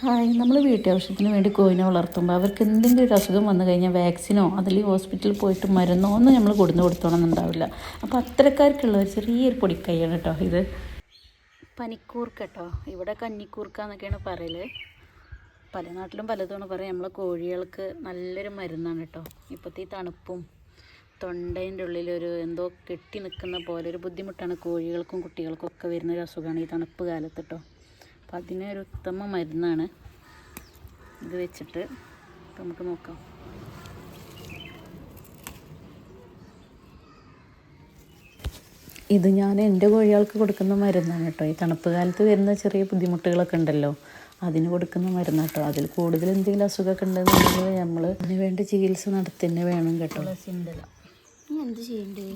Hi നമ്മൾ വീട്ടാവശ്യത്തിന് വേണ്ടി കോയിനെ വളർത്തുമ്പോൾ അവർക്ക് എന്തെങ്കിലും ഒരു അസുഖം വന്നു കഴിഞ്ഞാൽ വാക്സിനോ അതിൽ ഹോസ്പിറ്റലിൽ പോയിട്ട് മരുന്നോ ഒന്നും നമ്മൾ കൊടുന്ന് കൊടുത്തോണമെന്നുണ്ടാവില്ല അപ്പോൾ അത്തരക്കാർക്കുള്ള ഒരു ചെറിയൊരു പൊടിക്കൈയാണ് കേട്ടോ ഇത്. പനിക്കൂർക്ക കേട്ടോ ഇവിടെ കഞ്ഞിക്കൂർക്ക എന്നൊക്കെയാണ് പറയൽ. പല നാട്ടിലും പലതുമാണ് പറയുക നമ്മളെ കോഴികൾക്ക് നല്ലൊരു മരുന്നാണ് കേട്ടോ. ഇപ്പോഴത്തെ ഈ തണുപ്പും തൊണ്ടേന്റെ ഉള്ളിലൊരു എന്തോ കെട്ടി നിൽക്കുന്ന പോലെ ഒരു ബുദ്ധിമുട്ടാണ് കോഴികൾക്കും കുട്ടികൾക്കും ഒക്കെ വരുന്ന ഒരു അസുഖമാണ് ഈ തണുപ്പ് കാലത്ത് കേട്ടോ. അപ്പം അതിനൊരു ഉത്തമ മരുന്നാണ്. ഇത് വെച്ചിട്ട് നമുക്ക് നോക്കാം. ഇത് ഞാൻ എന്റെ കോഴികൾക്ക് കൊടുക്കുന്ന മരുന്നാണ് കേട്ടോ. ഈ തണുപ്പ് കാലത്ത് വരുന്ന ചെറിയ ബുദ്ധിമുട്ടുകളൊക്കെ ഉണ്ടല്ലോ. അതിന് കൊടുക്കുന്ന മരുന്ന് കേട്ടോ. അതിൽ കൂടുതൽ എന്തെങ്കിലും അസുഖമൊക്കെ ഉണ്ടെന്നുണ്ടെങ്കിൽ നമ്മൾ അതിന് വേണ്ടി ചികിത്സ നടത്തന്നെ വേണം കേട്ടോ. എന്ത് ചെയ്യണ്ടേ?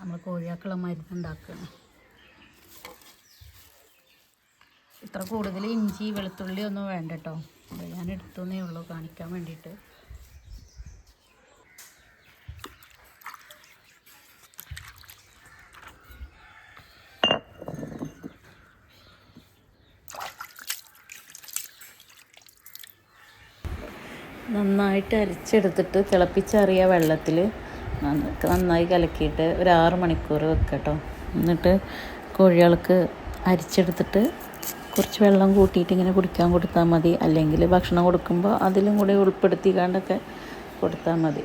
നമ്മൾ കോഴിയാക്കുള്ള മരുന്ന് ഉണ്ടാക്കണം ഇത്ര കൂടുതൽ ഇഞ്ചി വെളുത്തുള്ളി ഒന്നും വേണ്ട കേട്ടോ. ഇത് ഞാൻ എടുത്തുന്നേ ഉള്ളൂ കാണിക്കാൻ വേണ്ടിയിട്ട്. നന്നായിട്ട് അരിച്ചെടുത്തിട്ട് തിളപ്പിച്ചറിയ വെള്ളത്തിൽ നന്നായി കലക്കിയിട്ട് ഒരു ആറ് മണിക്കൂർ വെക്കട്ടോ എന്നിട്ട് കോഴികൾക്ക് അരിച്ചെടുത്തിട്ട് കുറച്ച് വെള്ളം കൂട്ടിയിട്ട് ഇങ്ങനെ കുടിക്കാൻ കൊടുത്താൽ മതി. അല്ലെങ്കിൽ ഭക്ഷണം കൊടുക്കുമ്പോൾ അതിലും കൂടി ഉൾപ്പെടുത്തിക്കാണ്ടൊക്കെ കൊടുത്താൽ മതി.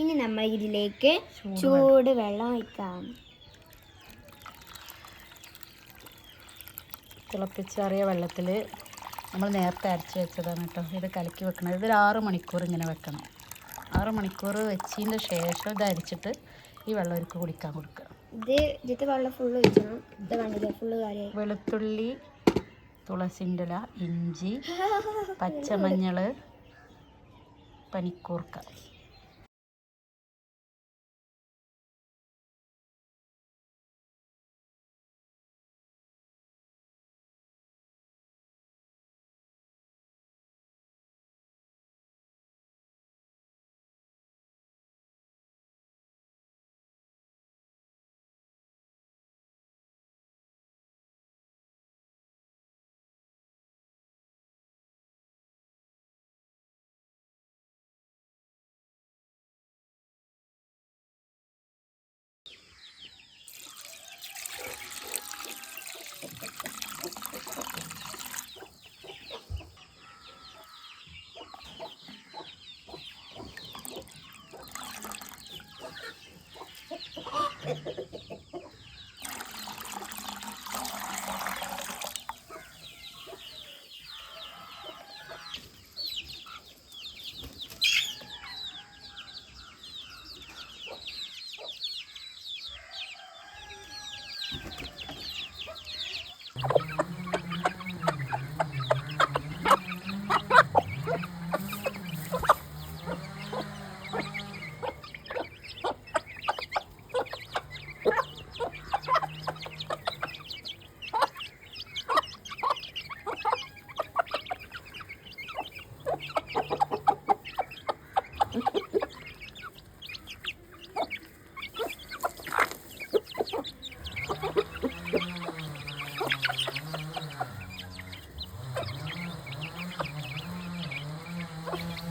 ഇനി നമ്മൾ ഇതിലേക്ക് ചൂട് വെള്ളം ഒഴിക്കാം. തിളപ്പിച്ചറിയ വെള്ളത്തിൽ നമ്മൾ നേരത്തെ അരച്ച് വെച്ചതാണ് കേട്ടോ. ഇത് കലക്കി വെക്കണം. ഇതൊരു ആറ് മണിക്കൂർ ഇങ്ങനെ വെക്കണം. ആറ് മണിക്കൂർ വെച്ചതിന്റെ ശേഷം ഇത് അരിച്ചിട്ട് ഈ വെള്ളം ഒരുക്ക് കുടിക്കാൻ കൊടുക്കുക. ഇത് ഇതിന്റെ വെള്ളം ഫുള്ള് ഒഴിക്കണം. ഇത് ഫുള്ള് കാര്യമായി. വെളുത്തുള്ളി തുളസിന്റെ ഇല ഇഞ്ചി പച്ചമഞ്ഞൾ പനിക്കൂർക്ക.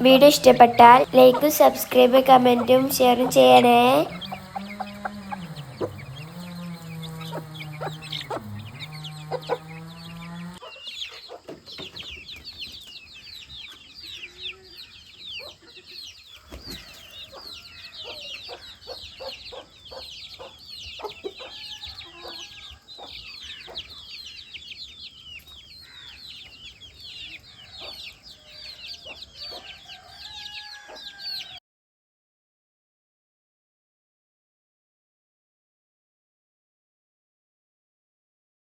വീഡിയോ ഇഷ്ടപ്പെട്ടാൽ ലൈക്കും സബ്സ്ക്രൈബും കമന്റും ഷെയറും ചെയ്യണേ.